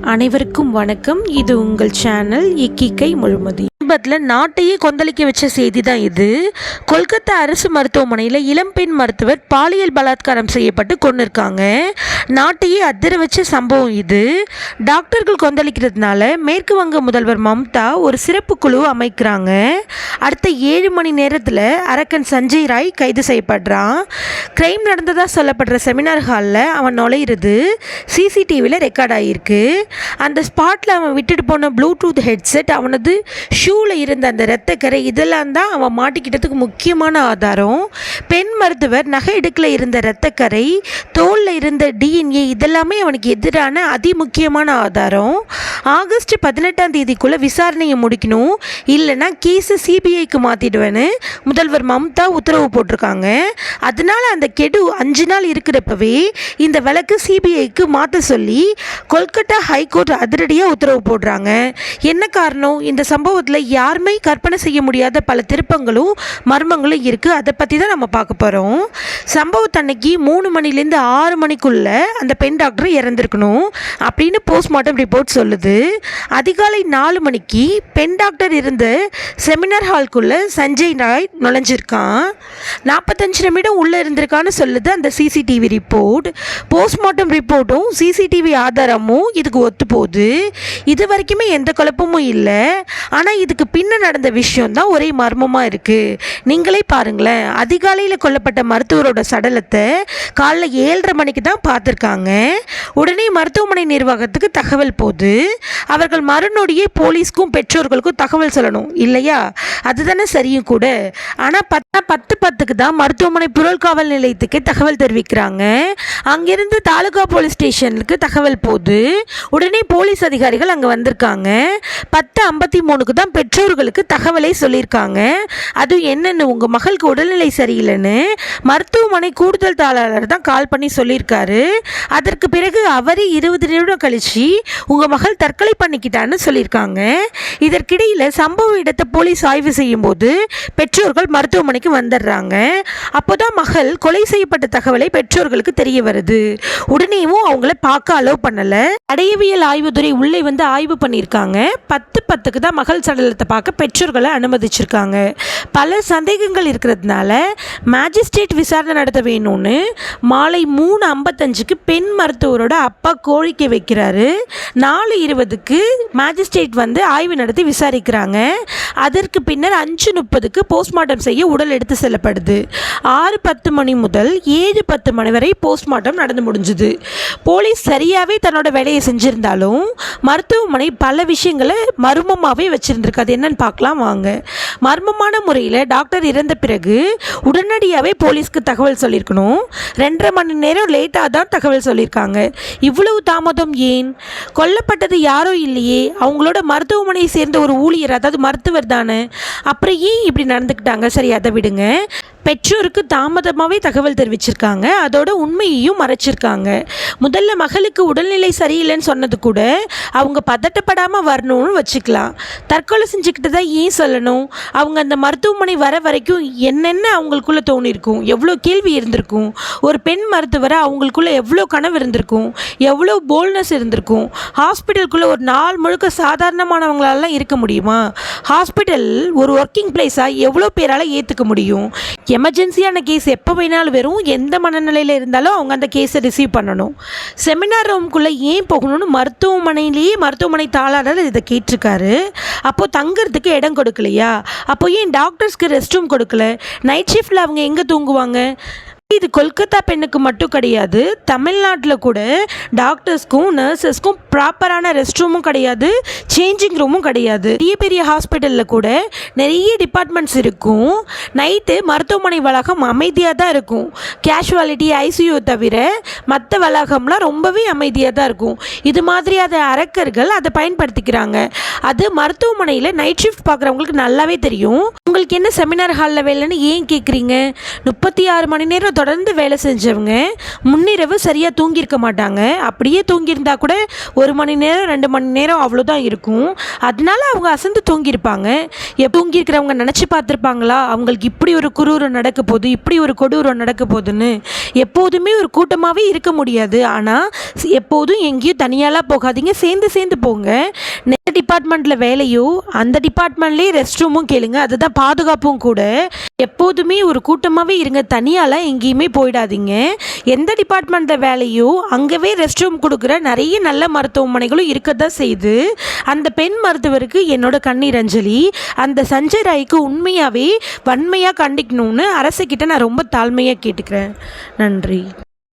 அனைவருக்கும் வணக்கம். இது உங்கள் சேனல் இக்கிக்கை முழுமதி. சமீபத்தில் நாட்டையே கொந்தளிக்க வச்ச செய்தி தான் இது. கொல்கத்தா அரசு மருத்துவமனையில் இளம்பெண் மருத்துவர் பாலியல் பலாத்காரம் செய்யப்பட்டு கொண்டிருக்காங்க நாட்டையே அதிர வச்ச சம்பவம் இது. டாக்டர்கள் கொந்தளிக்கிறதுனால மேற்கு வங்க முதல்வர் மம்தா ஒரு சிறப்பு குழு அமைக்கிறாங்க. அடுத்த ஏழு மணி நேரத்தில் அரக்கன் சஞ்சய் ராய் கைது செய்யப்படுறான். கிரைம் நடந்ததாக சொல்லப்படுற செமினார் ஹாலில் அவன் நுழையிறது சிசிடிவியில் ரெக்கார்ட் ஆகியிருக்கு அந்த ஸ்பாட்டில் அவன் விட்டுட்டு போன ப்ளூடூத் ஹெட்செட் அவனது ஷூ ஷூவில் இருந்த அந்த இரத்தக்கரை இதெல்லாம் தான் அவன் மாட்டிக்கிட்டதுக்கு முக்கியமான ஆதாரம். பெண் மருத்துவர் நகை இடுக்கில் இருந்த இரத்தக்கரை தோலில் இருந்த டிஎன்ஏ இதெல்லாமே அவனுக்கு எதிரான அதிமுக்கியமான ஆதாரம். ஆகஸ்ட் பதினெட்டாம் தேதிக்குள்ளே விசாரணையை முடிக்கணும். இல்லைன்னா கேஸை சிபிஐக்கு மாற்றிடுவேன்னு முதல்வர் மம்தா உத்தரவு போட்டிருக்காங்க. அதனால அந்த கெடு அஞ்சு நாள் இருக்கிறப்பவே இந்த வழக்கு சிபிஐக்கு மாற்ற சொல்லி கொல்கத்தா ஹைகோர்ட் அதிரடியாக உத்தரவு போடுறாங்க. என்ன காரணம்? இந்த சம்பவத்தில் யாருமே கற்பனை செய்ய முடியாத பல திருப்பங்களும் மர்மங்களும் இருக்குது அதை பற்றி தான் நம்ம பார்க்க போகிறோம் சம்பவத்தன்னைக்கு மூணு மணிலேருந்து ஆறு மணிக்குள்ளே அந்த பெண் டாக்டர் இறந்துருக்கணும் அப்படின்னு போஸ்ட்மார்ட்டம் ரிப்போர்ட் சொல்லுது. அதிகாலை நாலு மணிக்கு பெண் டாக்டர் இருந்த செமினார் ஹால்குள்ளே சஞ்சய் ராய் நுழைஞ்சிருக்கான். நாற்பத்தஞ்சு நிமிடம் உள்ளே இருந்திருக்கான்னு சொல்லுது அந்த சிசிடிவி ரிப்போர்ட் போஸ்ட்மார்ட்டம் ரிப்போர்ட்டும் சிசிடிவி ஆதாரமும் இதுக்கு ஒத்து போகுது. இது வரைக்குமே எந்த குழப்பமும் இல்லை. ஆனால் இதுக்கு பின்ன நடந்த விஷயம் தான் ஒரே மர்மமாக இருக்குது நீங்களே பாருங்களேன். அதிகாலையில் கொல்லப்பட்ட மருத்துவரோட சடலத்தை காலைல ஏழரை மணிக்கு தான் பார்த்துருக்காங்க. உடனே மருத்துவமனை நிர்வாகத்துக்கு தகவல் போகுது அவர்கள் மறுநொடியே போலீஸ்க்கும் பெற்றோர்களுக்கும் தகவல் சொல்லணும். இல்லையா? அதுதானே சரியும் கூட. ஆனால் பத்தா பத்து பத்துக்கு தான் மருத்துவமனை புழல் காவல் நிலையத்துக்கு தகவல் தெரிவிக்கிறாங்க. அங்கிருந்து தாலுகா போலீஸ் ஸ்டேஷனுக்கு தகவல் போகுது உடனே போலீஸ் அதிகாரிகள் அங்கே வந்திருக்காங்க. பத்து ஐம்பத்தி மூணுக்கு தான் பெற்றோர்களுக்கு தகவலை சொல்லியிருக்காங்க. அதுவும் என்னென்னு உங்கள் மகளுக்கு உடல்நிலை சரியில்லைன்னு மருத்துவமனை கூடுதல் தாளாளர் தான் கால் பண்ணி சொல்லியிருக்காரு. அதற்கு பிறகு அவரே இருபது நிமிடம் கழித்து உங்கள் மகள் தற்கொலை பண்ணிக்கிட்டான்னு சொல்லியிருக்காங்க. இதற்கிடையில் சம்பவ இடத்தை போலீஸ் ஆய்வு செய்யும்போது பெற்றோர்கள் மருத்துவமனைக்கு வந்துடுறாங்க. அப்போதான் மகள் கொலை செய்யப்பட்ட தகவலை பெற்றோர்களுக்கு தெரிய வருது. உடனேவும் அவங்கள பார்க்க அலோவ் பண்ணலை. அடையவியல் ஆய்வுத்துறை உள்ளே வந்து ஆய்வு பண்ணியிருக்காங்க. பத்து பத்துக்கு தான் மகள் சடலத்தை பார்க்க பெற்றோர்களை அனுமதிச்சிருக்காங்க. பல சந்தேகங்கள் இருக்கிறதுனால மேஜிஸ்ட்ரேட் விசாரணை நடத்த வேணும்னு மாலை மூணு ஐம்பத்தஞ்சுக்கு பெண் மருத்துவரோட அப்பா கோரிக்கை வைக்கிறாரு. நாலு இருபதுக்கு மேஜிஸ்ட்ரேட் வந்து ஆய்வு நடத்தி விசாரிக்கிறாங்க. அதற்கு பின்னர் அஞ்சு முப்பதுக்கு போஸ்ட்மார்ட்டம் செய்ய உடல் எடுத்து செல்லப்படுது. ஆறு பத்து மணி முதல் ஏழு பத்து மணி வரை போஸ்ட்மார்ட்டம் நடந்து முடிஞ்சுது. போலீஸ் சரியாகவே தன்னோட வேலையை செஞ்சுருந்தாலும் மருத்துவமனை பல விஷயங்களை மர்மமாகவே வச்சுருந்துருக்கு. அது என்னன்னு பார்க்கலாம் வாங்க. மர்மமான முறையில் டாக்டர் இறந்த பிறகு உடனடியாகவே போலீஸ்க்கு தகவல் சொல்லியிருக்கணும். ரெண்டரை மணி நேரம் லேட்டாக தான் தகவல் சொல்லியிருக்காங்க. இவ்வளவு தாமதம் ஏன்? கொல்லப்பட்டது யாரோ இல்லையே? அவங்களோட மருத்துவமனையை சேர்ந்த ஒரு ஊழியர் அதாவது மருத்துவர் தானே? அப்புறம் ஏன் இப்படி நடந்துக்கிட்டாங்க? சரி அதை விடுங்க. பெற்றோருக்கு தாமதமாகவே தகவல் தெரிவிச்சிருக்காங்க. அதோட உண்மையையும் மறைச்சிருக்காங்க. முதல்ல மகளுக்கு உடல்நிலை சரியில்லைன்னு சொன்னது கூட அவங்க பதட்டப்படாமல் வரணும்னு வச்சுக்கலாம். தற்கொலை செஞ்சுக்கிட்டு தான் ஏன் சொல்லணும்? அவங்க அந்த மருத்துவமனை வர வரைக்கும் என்னென்ன அவங்களுக்குள்ளே தோணியிருக்கும் எவ்வளோ கேள்வி இருந்திருக்கும்? ஒரு பெண் மருத்துவரை அவங்களுக்குள்ளே எவ்வளோ கனவு இருந்திருக்கும்? எவ்வளோ போல்னஸ் இருந்திருக்கும்? ஹாஸ்பிட்டலுக்குள்ளே ஒரு நாள் முழுக்க சாதாரணமானவங்களாலாம் இருக்க முடியுமா? ஹாஸ்பிட்டல் ஒரு ஒர்க்கிங் பிளேஸாக எவ்வளோ பேரால் ஏற்றுக்க முடியும்? எமர்ஜென்சியான கேஸ் எப்போ வேணாலும் வரும். எந்த மனநிலையில் இருந்தாலும் அவங்க அந்த கேஸை ரிசீவ் பண்ணணும். செமினார் ரூம்குள்ளே ஏன் போகணும்னு மருத்துவமனையிலேயே மருத்துவமனை தாளாளர் இதை கேட்டிருக்காரு. அப்போது தங்குறதுக்கு இடம் கொடுக்கலையா? அப்போ ஏன் டாக்டர்ஸ்க்கு ரெஸ்ட் ரூம் கொடுக்கல? நைட் ஷிஃப்ட்டில் அவங்க எங்கே தூங்குவாங்க? இது கொல்கத்தா பெண்ணுக்கு மட்டும் கிடையாது. தமிழ்நாட்டில் கூட டாக்டர்ஸ்க்கும் நர்சஸ்க்கும் ப்ராப்பரான ரெஸ்ட் ரூமும் கிடையாது. சேஞ்சிங் ரூமும் கிடையாது. பெரிய பெரிய ஹாஸ்பிட்டலில் கூட நிறைய டிபார்ட்மெண்ட்ஸ் இருக்கும். நைட்டு மருத்துவமனை வளாகம் அமைதியாக தான் இருக்கும். கேஷுவாலிட்டி ஐசியூ தவிர மற்ற வளாகம்லாம் ரொம்பவே அமைதியாக தான் இருக்கும். இது மாதிரி அதை அரக்கர்கள் அதை பயன்படுத்திக்கிறாங்க. அது மருத்துவமனையில் நைட் ஷிஃப்ட் பார்க்குறவங்களுக்கு நல்லாவே தெரியும். உங்களுக்கு என்ன செமினார் ஹாலில் வேலைன்னு ஏன் கேட்குறீங்க முப்பத்தி ஆறு மணி நேரம் தொடர்ந்து வேலை செஞ்சவங்க முன்னிரவு சரியாக தூங்கியிருக்க மாட்டாங்க. அப்படியே தூங்கியிருந்தா கூட ஒரு மணி நேரம் ரெண்டு மணி நேரம் அவ்வளோதான் இருக்கும். அதனால அவங்க அசந்து தூங்கியிருப்பாங்க. எப்போ தூங்கியிருக்கிறவங்க நினச்சி பார்த்துருப்பாங்களா? அவங்களுக்கு இப்படி ஒரு குரூரம் நடக்க போகுது இப்படி ஒரு கொடூரம் நடக்க போகுதுன்னு. எப்போதுமே ஒரு கூட்டமாகவே இருக்க முடியாது. ஆனால் எப்போதும் எங்கேயும் தனியாலாம் போகாதீங்க. சேர்ந்து சேர்ந்து போங்க. எந்த டிபார்ட்மெண்ட்டில் வேலையோ அந்த டிபார்ட்மெண்ட்லேயே ரெஸ்ட் ரூமும் கேளுங்க. அதுதான் பாதுகாப்பும் கூட. எப்போதுமே ஒரு கூட்டமாகவே இருங்க. தனியாலாம் எங்கேயுமே போயிடாதீங்க. எந்த டிபார்ட்மெண்ட்டில் வேலையோ அங்கவே ரெஸ்ட் ரூம் கொடுக்குற நிறைய நல்ல மருத்துவமனைகளும் இருக்க தான் செய்யுது. அந்த பெண் மருத்துவருக்கு என்னோட கண்ணீர் அஞ்சலி. அந்த சஞ்சய் ராய்க்கு உண்மையாகவே வன்மையாக கண்டிக்கணும்னு அரசுக்கிட்ட நான் ரொம்ப தாழ்மையாக கேட்டுக்கிறேன். நன்றி